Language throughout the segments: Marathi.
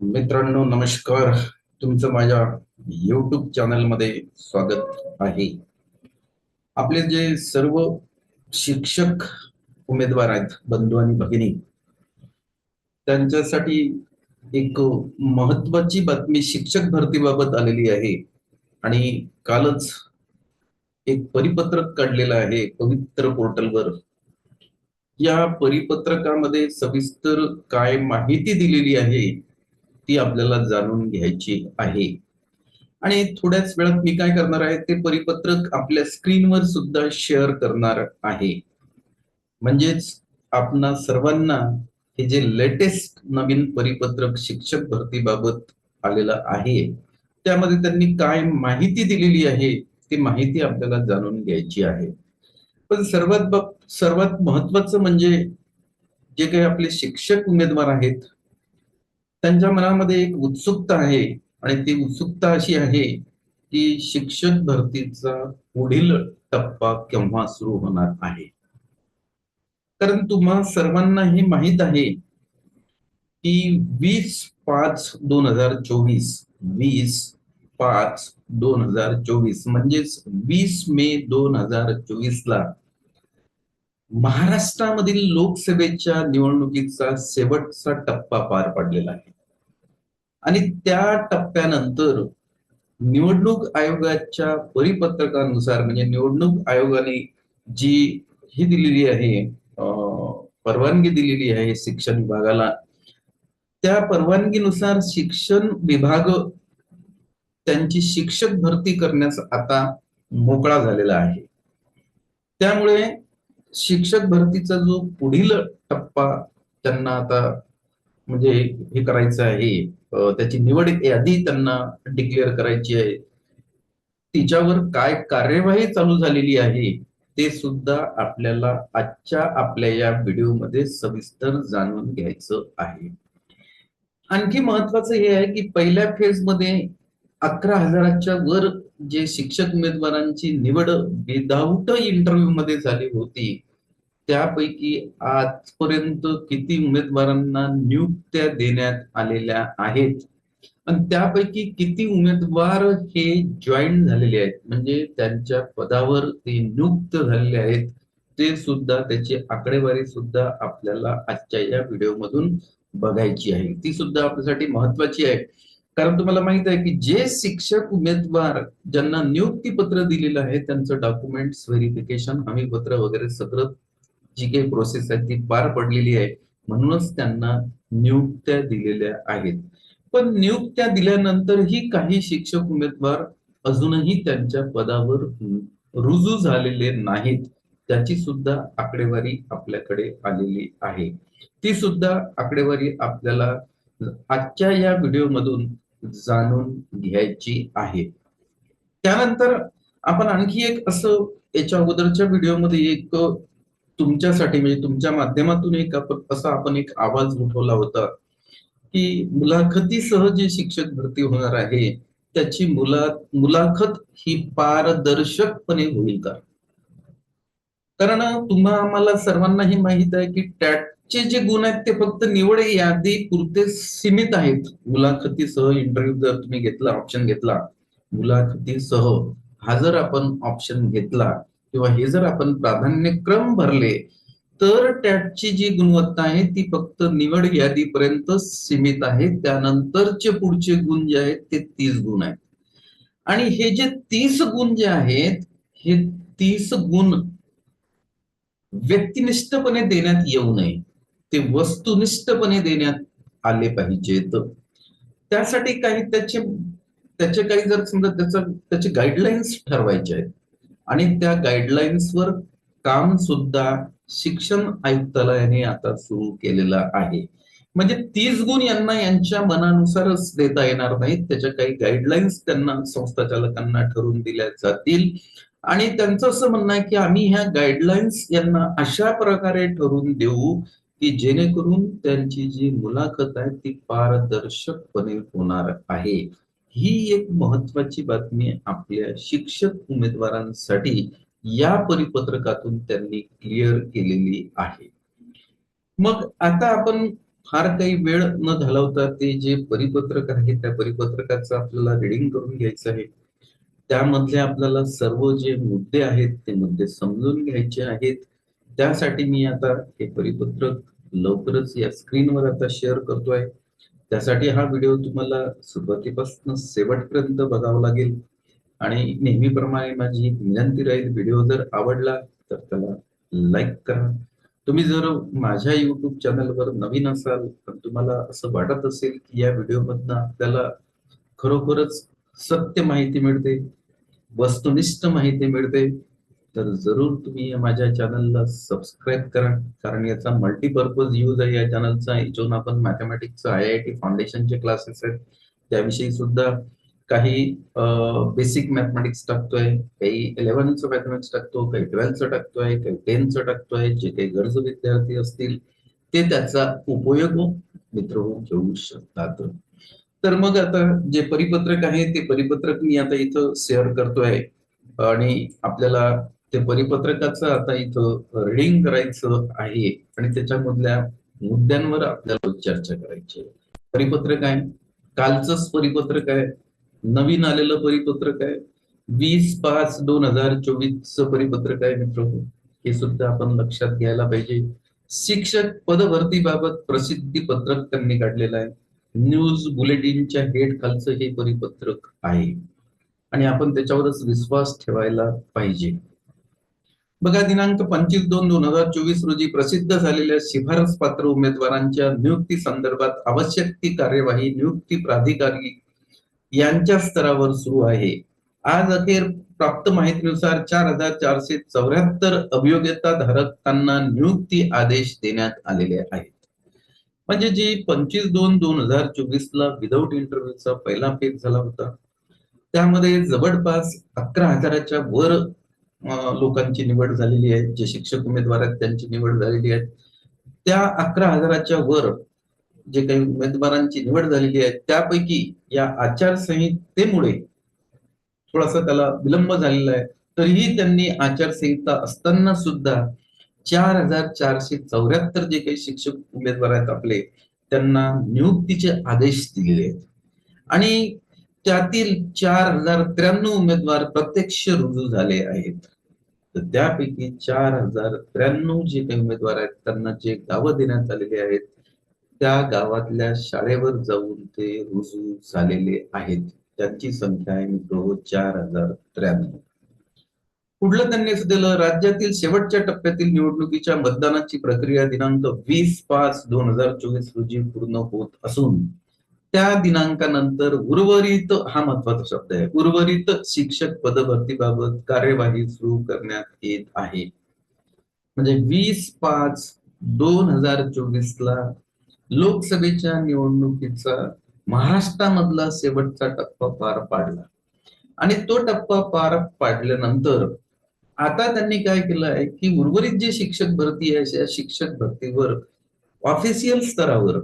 मित्रांनो नमस्कार. तुमचं माझ्या युट्यूब चॅनलमध्ये स्वागत आहे. आपले जे सर्व शिक्षक उमेदवार आहेत बंधू आणि भगिनी त्यांच्यासाठी एक महत्वाची बातमी शिक्षक भरतीबाबत आलेली आहे. आणि कालच एक परिपत्रक काढलेलं आहे पवित्र पोर्टलवर. या परिपत्रकामध्ये सविस्तर काय माहिती दिलेली आहे ती आपल्याला जाणून घ्यायची आहे. आणि थोड्याच वेळात मी काय करणार आहे ते परिपत्रक आपल्या स्क्रीनवर सुद्धा शेअर करणार आहे. म्हणजेच आपणा सर्वांना हे जे लेटेस्ट नवीन परिपत्रक शिक्षक भरतीबाबत आलेलं आहे त्यामध्ये त्यांनी काय माहिती दिलेली आहे ती माहिती आपल्याला जाणून घ्यायची आहे. पण सर्वात सर्वात महत्वाचं म्हणजे जे काही आपले शिक्षक उमेदवार आहेत त्यांच्या मनामध्ये एक उत्सुकता आहे आणि ती उत्सुकता अशी आहे की शिक्षक भरतीचा पुढील टप्पा केव्हा सुरू होणार आहे? कारण तुम्हा सर्वांना हे माहीत आहे की वीस पाच दोन हजार चोवीस वीस पाच दोन हजार चोवीस म्हणजेच वीस मे दोन हजार चोवीस ला महाराष्ट्रामधील लोकसभेच्या निवडणुकीचा शेवटचा टप्पा पार पडलेला आहे. आणि त्या टप्प्यानंतर निवडणूक आयोगाच्या परिपत्रकानुसार म्हणजे निवडणूक आयोगाने जी ही दिलेली आहे परवानगी दिलेली आहे शिक्षण विभागाला त्या परवानगीनुसार शिक्षण विभाग त्यांची शिक्षक भरती करण्यास आता मोकळा झालेला आहे. त्यामुळे शिक्षक भरतीचा जो पुढील टप्पा त्यांना आता म्हणजे हे करायचं आहे त्याची निवड यादी त्यांना डिक्लेअर करायची आहे. तिच्यावर काय कार्यवाही चालू झालेली आहे ते सुद्धा आपल्याला आजच्या आपल्या या व्हिडिओमध्ये सविस्तर जाणून घ्यायचं आहे. आणखी महत्वाचं हे आहे की पहिल्या फेजमध्ये अकरा हजाराच्या वर जे शिक्षक उमेदवारांची निवड विदाऊट इंटरव्ह्यू मध्ये झाली होती त्यापैकी आजपर्यंत किती उमेदवारांना नियुक्त्या देण्यात आलेल्या आहेत? आणि त्यापैकी किती उमेदवार हे जॉईन झालेले आहेत? म्हणजे त्यांच्या पदावर ते नियुक्त झालेले आहेत ते सुद्धा त्याची आकडेवारी सुद्धा आपल्याला आजच्या या व्हिडिओमधून बघायची आहे. ती सुद्धा आपल्यासाठी महत्वाची आहे. कारण तुम्हाला माहीत आहे की जे शिक्षक उमेदवार ज्यांना नियुक्ती पत्र दिलेलं आहे त्यांचं डॉक्युमेंट्स व्हेरिफिकेशन हमी पत्र वगैरे सगळं जी काही प्रोसेस आहे ती पार पडलेली आहे. म्हणूनच त्यांना नियुक्त्या दिलेल्या आहेत. पण नियुक्त्या दिल्यानंतरही काही शिक्षक उमेदवार अजूनही त्यांच्या पदावर रुजू झालेले नाहीत. त्याची सुद्धा आकडेवारी आपल्याकडे आलेली आहे. ती सुद्धा आकडेवारी आपल्याला आजच्या या व्हिडिओमधून जाणून घ्यायची आहे. त्यानंतर आपण आणखी एक असं याच्या अगोदरच्या व्हिडिओमध्ये एक तुमच्यासाठी म्हणजे तुमच्या माध्यमातून एक असा आपण एक आवाज उठवला होता की मुलाखतीसह जे शिक्षक भरती होणार आहे त्याची मुला मुलाखत ही पारदर्शकपणे होईल का? कारण तुम्हा आम्हाला सर्वांनाही माहीत आहे की टॅटचे जे गुण आहेत ते फक्त निवड यादी पुरते सीमित आहेत. मुलाखतीसह इंटरव्ह्यू जर तुम्ही घेतला ऑप्शन घेतला मुलाखतीसह हा जर आपण ऑप्शन घेतला किंवा हे जर आपण प्राधान्यक्रम भरले तर टॅटची जी गुणवत्ता आहे ती फक्त निवड यादीपर्यंत सीमित आहे. त्यानंतरचे पुढचे गुण जे आहेत ते तीस गुण आहेत. आणि हे जे तीस गुण जे आहेत हे तीस गुण व्यक्तिनिष्ठपणे देण्यात येऊ नये. ते वस्तुनिष्ठपणे देण्यात आले पाहिजेत. त्यासाठी काही त्याचे त्याचे काही जर समजा त्याचं त्याचे गाईडलाईन्स ठरवायचे आहेत आणि त्या गाईडलाईन्सवर काम सुद्धा शिक्षण आयुक्तालयाने आता सुरू केलेलं आहे. म्हणजे तीस गुण यांना यांच्या मनानुसारच देता येणार नाहीत. त्याच्या काही गाईडलाईन्स त्यांना संस्था चालकांना ठरवून दिल्या जातील. आणि त्यांचं असं म्हणणं आहे की आम्ही ह्या गाईडलाईन्स यांना अशा प्रकारे ठरवून देऊ की जेणेकरून त्यांची जी मुलाखत आहे ती पारदर्शकपणे होणार आहे. ही एक महत्वाची बातमी आपल्या शिक्षक उमेदवारांसाठी. या परिपत्रकातून त्यांनी क्लिअर केलेली आहे. मग आता आपण फार काही वेळ न घालवता ते जे परिपत्रक आहे त्या परिपत्रकाचं आपल्याला रिडिंग करून घ्यायचं आहे. त्यामधले आपल्याला सर्व जे मुद्दे आहेत ते मुद्दे समजून घ्यायचे आहेत. त्यासाठी मी आता हे परिपत्रक लवकरच या स्क्रीनवर आता शेअर करतोय. त्यासाठी हा व्हिडिओ तुम्हाला सुरुवातीपासून शेवटपर्यंत बघावा लागेल. आणि नेहमीप्रमाणे माझी विनंती राहील व्हिडिओ जर आवडला तर त्याला लाईक करा. तुम्ही जर माझ्या युट्यूब चॅनलवर नवीन असाल तर तुम्हाला असं वाटत असेल की या व्हिडिओमधनं आपल्याला खरोखरच सत्य माहिती मिळते वस्तुनिष्ठ माहिती मिळते. तर जरूर तुम्ही माझ्या चॅनलला सबस्क्राईब करा. कारण याचा मल्टीपर्पज यूज आहे या चॅनलचा इथून आपण मॅथमॅटिक्सचं आय आय टी फाउंडेशनचे क्लासेस आहेत. त्याविषयी सुद्धा काही बेसिक मॅथमॅटिक्स टाकतोय. काही इलेव्हनचं मॅथमॅटिक्स टाकतो काही ट्वेल्थचं टाकतोय काही टेनचं टाकतोय. जे काही गरज विद्यार्थी असतील ते त्याचा उपयोग हो, मित्र हो, घेऊ शकतात. तर मग आता जे परिपत्रक आहे ते परिपत्रक मी आता इथं शेअर करतोय. आणि आपल्याला ते परिपत्रकाचं आता इथं रिडिंग करायचं आहे आणि त्याच्यामधल्या मुद्द्यांवर आपल्याला चर्चा करायची परिपत्रक आहे. कालचंच परिपत्रक आहे. नवीन आलेलं परिपत्रक आहे. वीस पाच दोन हजार चोवीस परिपत्रक आहे मित्र. हे सुद्धा आपण लक्षात घ्यायला पाहिजे. शिक्षक पदभरतीबाबत प्रसिद्धी पत्रक त्यांनी काढलेलं आहे. न्यूज बुलेटिनच्या हेड खालचं हे परिपत्रक आहे. आणि आपण त्याच्यावरच विश्वास ठेवायला पाहिजे. बघा दिनांक पंचवीस दोन दोन हजार चोवीस रोजी प्रसिद्ध झालेल्या शिफारस पात्र उमेदवारांच्या नियुक्ती संदर्भात आवश्यक ती कार्यवाही नियुक्ती प्राधिकारी यांच्या स्तरावर सुरू आहे. आज अखेर प्राप्त माहितीनुसार चार हजार चारशे चौऱ्याहत्तर अभियोग्यता धारकांना नियुक्ती आदेश देण्यात आलेले आहेत. म्हणजे जी पंचवीस दोन दोन हजार चोवीस ला विदाऊट इंटरव्ह्यूचा पहिला फेज झाला होता. त्यामध्ये जवळपास अकरा हजाराच्या वर लोकांची निवड झालेली आहे जे शिक्षक उमेदवार आहेत त्यांची निवड झालेली आहे. त्या अकरा हजाराच्या वर जे काही उमेदवारांची निवड झालेली आहे त्यापैकी या आचारसंहितेमुळे थोडासा त्याला विलंब झालेला आहे. तरीही त्यांनी आचारसंहिता असताना सुद्धा चार हजार चारशे चौऱ्याहत्तर जे काही शिक्षक उमेदवार आहेत आपले त्यांना नियुक्तीचे आदेश दिलेले आहेत. आणि त्यातील चार हजार त्र्याण्णव उमेदवार प्रत्यक्ष रुजू झाले आहेत. तर त्यापैकी चार हजार त्र्याण्णव जे काही उमेदवार आहेत त्यांना जे गावं देण्यात आलेले आहेत त्या गावातल्या शाळेवर जाऊन ते रुजू झालेले आहेत. त्यांची संख्या आहे मित्र हो, चार हजार त्र्याण्णव. पुढलं त्यांनी असं दिलं राज्यातील शेवटच्या टप्प्यातील निवडणुकीच्या मतदानाची प्रक्रिया दिनांक वीस पाच दोन हजार चोवीस रोजी पूर्ण होत असून त्या दिनांकानंतर उर्वरित हा महत्त्वाचा शब्द आहे उर्वरित शिक्षक पदभरतीबाबत कार्यवाही सुरू करण्यात येत आहे. म्हणजे वीस पाच दोन हजार चोवीस ला लोकसभेच्या निवडणुकीचा महाराष्ट्रामधला शेवटचा टप्पा पार पाडला. आणि तो टप्पा पार पाडल्यानंतर आता त्यांनी काय केलं आहे की उर्वरित जे शिक्षक भरती आहे शिक्षक भरतीवर ऑफिशियल स्तरावर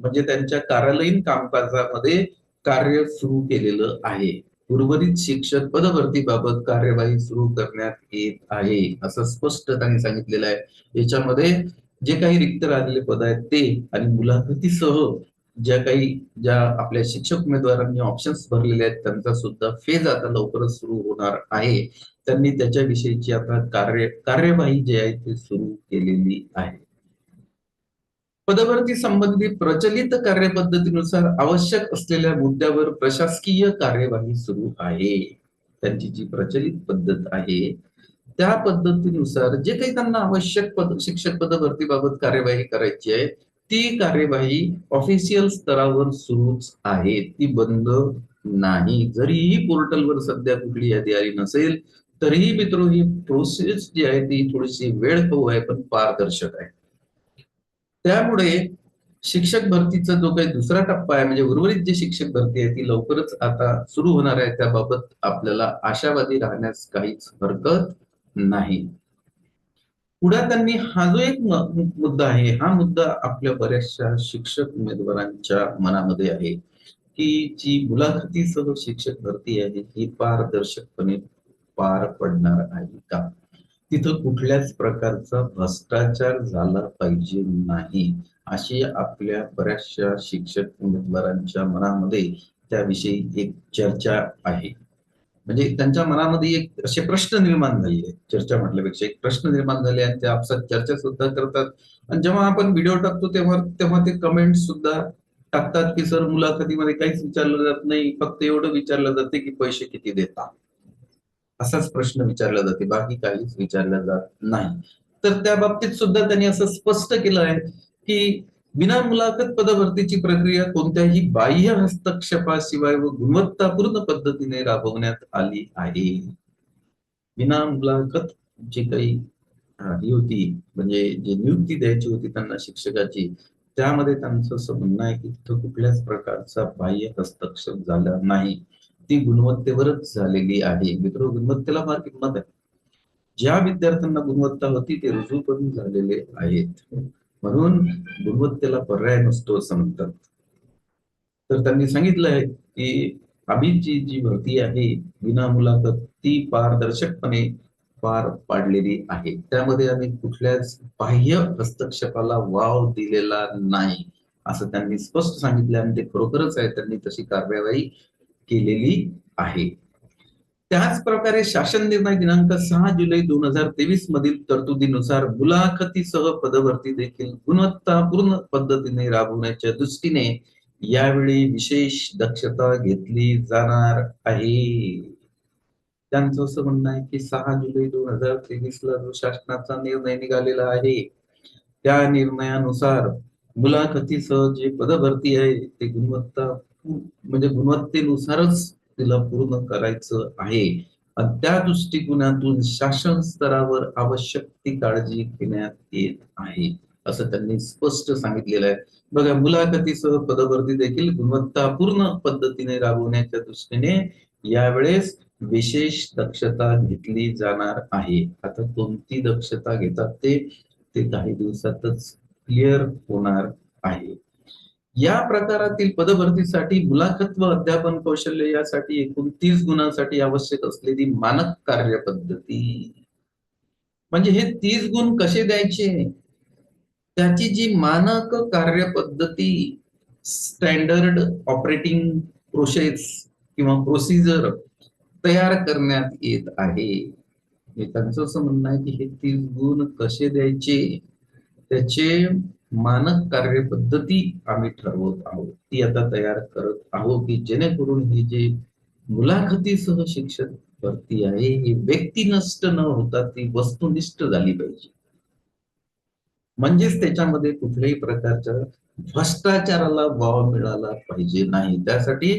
म्हणजे त्यांच्या कार्यालयीन कामकाजामध्ये कार्य सुरू केलेलं आहे. उर्वरित शिक्षक पदभरतीबाबत कार्यवाही सुरू करण्यात येत आहे असं स्पष्ट त्यांनी सांगितलेलं आहे. याच्यामध्ये जे काही रिक्त राहिलेले पद आहेत ते आणि मुलाखतीसह ज्या काही ज्या आपल्या शिक्षक उमेदवारांनी ऑप्शन्स भरलेले आहेत त्यांचा सुद्धा फेज आता लवकरच सुरू होणार आहे. त्यांनी त्याच्याविषयीची आता कार्य कार्यवाही जी आहे ती सुरू केलेली आहे. पदभरती संबंधी प्रचलित कार्यपद्धतीनुसार आवश्यक असलेल्या मुद्द्यावर प्रशासकीय कार्यवाही सुरू आहे. त्यांची जी प्रचलित पद्धत आहे त्या पद्धतीनुसार जे काही त्यांना आवश्यक पद शिक्षक पदभरतीबाबत कार्यवाही करायची आहे ती कार्यवाही ऑफिशियल स्तरावर सुरूच आहे. ती बंद नाही. जरीही पोर्टलवर सध्या कुठली यादी आली नसेल तरीही मित्र ही प्रोसेस जी आहे ती थोडीशी वेळ खाऊ आहे पण पारदर्शक आहे. त्यामुळे शिक्षक भरतीचा जो काही दुसरा टप्पा आहे म्हणजे उर्वरित जी शिक्षक भरती आहे ती लवकरच आता सुरू होणार आहे. त्याबाबत आपल्याला आशावादी राहण्यास काहीच हरकत नाही. पुढे त्यांनी हा जो एक मुद्दा आहे हा मुद्दा आपल्या बऱ्याचशा शिक्षक उमेदवारांच्या मनामध्ये आहे की जी मुलाखतीसह शिक्षक भरती आहे ही पारदर्शकपणे पार पडणार आहे का? तिथं कुठल्याच प्रकारचा भ्रष्टाचार झाला पाहिजे नाही अशी आपल्या बऱ्याचशा शिक्षक उमेदवारांच्या मनामध्ये त्याविषयी एक चर्चा आहे. म्हणजे त्यांच्या मनामध्ये एक असे प्रश्न निर्माण झाले आहेत. चर्चा म्हटल्यापेक्षा एक प्रश्न निर्माण झाले आणि ते आपसात चर्चा सुद्धा करतात. आणि जेव्हा आपण व्हिडिओ टाकतो तेव्हा तेव्हा ते कमेंट सुद्धा टाकतात की सर मुलाखतीमध्ये काहीच विचारलं जात नाही. फक्त एवढं विचारलं जाते की पैसे किती देता असाच प्रश्न विचारला जाते बाकी काहीच विचारलं जात नाही. तर त्या बाबतीत सुद्धा त्यांनी असं स्पष्ट केलं आहे की विना मुलाखत पदभरतीची प्रक्रिया कोणत्याही बाह्य हस्तक्षेपाशिवाय व गुणवत्तापूर्ण पद्धतीने राबवण्यात आली आहे. विना मुलाखत जी काही ही होती म्हणजे जी नियुक्ती द्यायची होती त्यांना शिक्षकाची त्यामध्ये त्यांचं असं म्हणणं आहे की तिथं कुठल्याच प्रकारचा बाह्य हस्तक्षेप झाला नाही. ती गुणवत्तेवरच झालेली आहे. मित्र गुणवत्तेला फार किंमत आहे. ज्या विद्यार्थ्यांना गुणवत्ता होती ते रुजू पण झालेले आहेत. म्हणून गुणवत्तेला पर्याय नसतो असं म्हणतात. तर त्यांनी सांगितलंय की आम्हीची जी भरती आहे विना मुलाखत ती पारदर्शकपणे पार पाडलेली आहे. त्यामध्ये आम्ही कुठल्याच बाह्य हस्तक्षेपाला वाव दिलेला नाही असं त्यांनी स्पष्ट सांगितलं आणि ते खरोखरच आहे. त्यांनी तशी कार्यवाही केलेली आहे. त्याच प्रकारे शासन निर्णय दिनांक सहा जुलै दोन हजार तेवीस मधील तरतुदीनुसार मुलाखतीसह पदभरती देखील गुणवत्तापूर्ण पद्धतीने राबवण्याच्या दृष्टीने यावेळी विशेष दक्षता घेतली जाणार आहे. त्यांचं असं म्हणणं आहे की सहा जुलै दोन हजार तेवीस ला जो शासनाचा निर्णय निघालेला आहे त्या निर्णयानुसार मुलाखतीसह जे पदभरती आहे ते गुणवत्ता म्हणजे गुणवत्तेनुसारच तिला पूर्ण करायचं आहे. आणि त्या दृष्टिकोनातून शासन स्तरावर आवश्यक ती काळजी घेण्यात येत आहे असं त्यांनी स्पष्ट सांगितलेलं आहे. बघा मुलाखतीसह पदभरती देखील गुणवत्तापूर्ण पद्धतीने राबवण्याच्या दृष्टीने यावेळेस विशेष दक्षता घेतली जाणार आहे. आता कोणती दक्षता घेतात ते ते काही दिवसातच क्लिअर होणार आहे. या प्रकारातील पदभरतीसाठी मुलाखत व अध्यापन कौशल्य यासाठी एकूण तीस गुणांसाठी आवश्यक असलेली मानक कार्यपद्धती म्हणजे हे तीस गुण कसे द्यायचे? त्याची जी मानक कार्यपद्धती स्टँडर्ड ऑपरेटिंग प्रोसेस किंवा प्रोसिजर तयार करण्यात येत आहे. त्यांचं असं म्हणणं आहे की हे तीस गुण कसे द्यायचे? त्याचे मानक कार्यपद्धती आम्ही ठरवत आहोत. ती आता तयार करत आहोत की जेणेकरून ही जे मुलाखतीसह शिक्षक भरती आहे ही व्यक्तिनिष्ठ न होता ती वस्तुनिष्ठ झाली पाहिजे. म्हणजेच त्याच्यामध्ये कुठल्याही प्रकारच्या भ्रष्टाचाराला वाव मिळाला पाहिजे नाही. त्यासाठी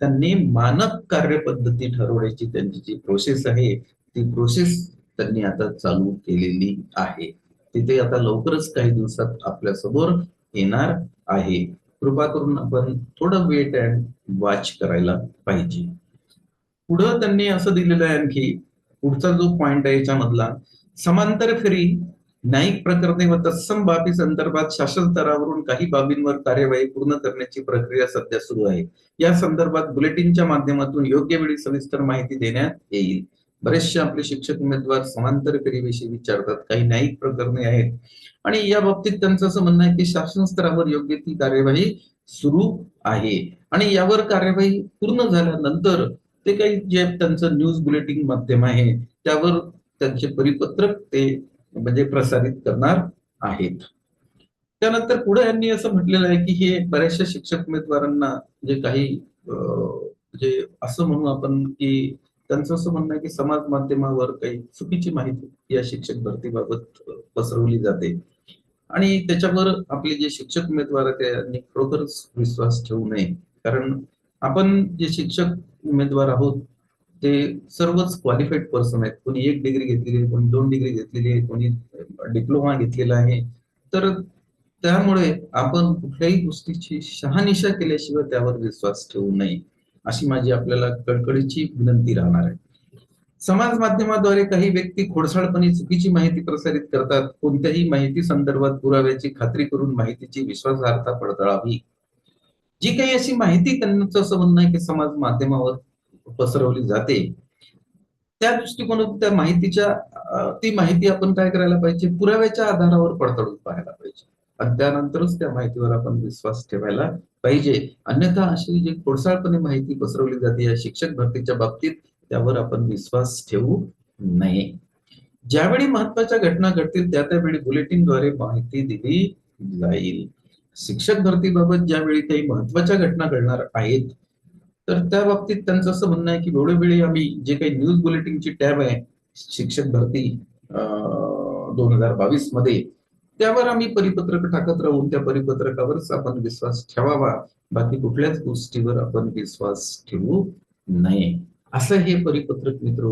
त्यांनी मानक कार्यपद्धती ठरवण्याची त्यांची जी प्रोसेस आहे ती प्रोसेस त्यांनी आता चालू केलेली आहे. तिथे आता लवकरच काही दिवसात आपल्यासमोर येणार आहे. कृपा करून आपण थोडं वेट अँड वॉच करायला पाहिजे. पुढं त्यांनी असं दिलेलं आहे आणखी पुढचा जो पॉइंट आहे याच्यामधला समांतर फेरी न्यायिक प्रकरणे व तत्सम बाबी संदर्भात शासन स्तरावरून काही बाबींवर कार्यवाही पूर्ण करण्याची प्रक्रिया सध्या सुरू आहे. या संदर्भात बुलेटिनच्या माध्यमातून योग्य वेळी सविस्तर माहिती देण्यात येईल. बरेचसे आपले शिक्षक उमेदवार समांतर फेरीविषयी विचारतात. काही न्यायिक प्रकरणे आहेत. आणि या बाबतीत त्यांचं असं म्हणणं आहे की शासन स्तरावर योग्य ती कार्यवाही सुरू आहे. आणि यावर कार्यवाही पूर्ण झाल्यानंतर ते काही जे त्यांचं न्यूज बुलेटिन माध्यम आहे त्यावर त्यांचे परिपत्रक ते म्हणजे प्रसारित करणार आहेत. त्यानंतर पुढे यांनी असं म्हटलेलं आहे की हे बऱ्याचशा शिक्षक उमेदवारांना जे काही म्हणजे असं म्हणू आपण की त्यांचं असं म्हणणं आहे की समाज माध्यमावर काही चुकीची माहिती या शिक्षक भरतीबाबत पसरवली जाते. आणि त्याच्यावर आपले जे शिक्षक उमेदवार आहेत त्यांनी खरोखरच विश्वास ठेवू नये. कारण आपण जे शिक्षक उमेदवार आहोत ते सर्वच क्वालिफाईड पर्सन आहेत. कोणी एक डिग्री घेतलेली आहे कोणी दोन डिग्री घेतलेली आहे कोणी डिप्लोमा घेतलेला आहे. तर त्यामुळे आपण कुठल्याही गोष्टीची शहानिशा केल्याशिवाय त्यावर विश्वास ठेवू नये. अशी माझी आपल्याला कळकळीची विनंती राहणार आहे. समाज माध्यमाद्वारे काही व्यक्ती खोडसाळपणे चुकीची माहिती प्रसारित करतात कोणत्याही माहिती संदर्भात पुराव्याची खात्री करून माहितीची विश्वासार्हता पडताळावी. जी काही अशी माहिती त्यांचं असं म्हणणं आहे की समाज माध्यमावर पसरवली जाते त्या दृष्टिकोनातून त्या माहितीच्या ती माहिती आपण काय करायला पाहिजे? पुराव्याच्या आधारावर पडताळून पाहायला पाहिजे. आणि त्यानंतरच त्या माहितीवर आपण विश्वास ठेवायला पाहिजे. अन्यथा अशी जी खोडसाळपणे माहिती पसरवली जाते या शिक्षक भरतीच्या बाबतीत त्यावर आपण विश्वास ठेवू नये. ज्यावेळी महत्त्वाच्या घटना घडतील त्या त्यावेळी बुलेटिनद्वारे माहिती दिली जाईल. शिक्षक भरतीबाबत ज्यावेळी काही महत्त्वाच्या घटना घडणार आहेत तर त्या बाबतीत त्यांचं असं म्हणणं आहे की वेळोवेळी आम्ही जे काही न्यूज बुलेटिनची टॅब आहे शिक्षक भरती दोन हजार बावीसमध्ये त्यावर आम्ही परिपत्रक टाकत राहून त्या परिपत्रकावरच आपण विश्वास ठेवावा. बाकी कुठल्याच गोष्टीवर आपण विश्वास ठेवू नये. असं हे परिपत्रक मित्र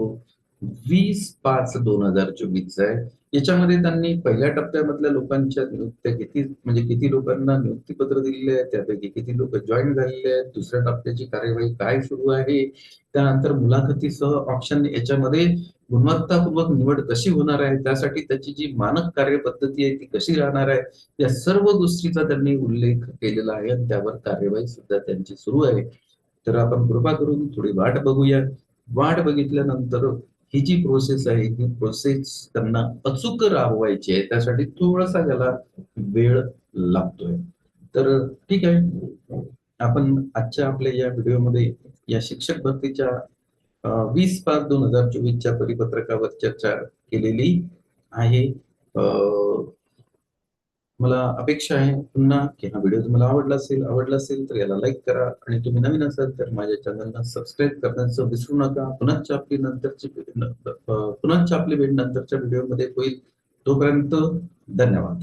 वीस पाच दोन हजार चोवीस आहे. याच्यामध्ये त्यांनी पहिल्या टप्प्यामधल्या लोकांच्या नियुक्त्या किती म्हणजे किती लोकांना नियुक्तीपत्र दिलेले आहे त्यापैकी किती लोक जॉईन झालेले आहेत दुसऱ्या टप्प्याची कार्यवाही काय सुरू आहे त्यानंतर मुलाखतीसह ऑप्शन याच्यामध्ये गुणवत्तापूर्वक निवड कशी होणार आहे त्यासाठी त्याची जी मानक कार्यपद्धती आहे ती कशी राहणार आहे या सर्व गोष्टीचा त्यांनी उल्लेख केलेला आहे. आणि त्यावर कार्यवाही सुद्धा त्यांची सुरू आहे. तर आपण कृपा करून थोडी वाट बघूया. वाट बघितल्यानंतर ही जी प्रोसेस आहे ही प्रोसेस त्यांना अचूक राबवायची आहे त्यासाठी थोडासा त्याला वेळ लागतोय. तर ठीक आहे. आपण आजच्या आपल्या या व्हिडिओमध्ये या शिक्षक भरतीच्या वीस पाच दोन हजार चोवीसच्या परिपत्रकावर चर्चा केलेली आहे. मला अपेक्षा आहे पुन्हा की हा व्हिडिओ तुम्हाला आवडला असेल आवडला असेल तर याला लाईक करा. आणि तुम्ही नवीन असाल तर माझ्या चॅनलला सबस्क्राईब करण्याचं विसरू नका. पुन्हा आपली नंतरची पुन्हा आपली भेट नंतरच्या व्हिडिओमध्ये होईल. तोपर्यंत धन्यवाद.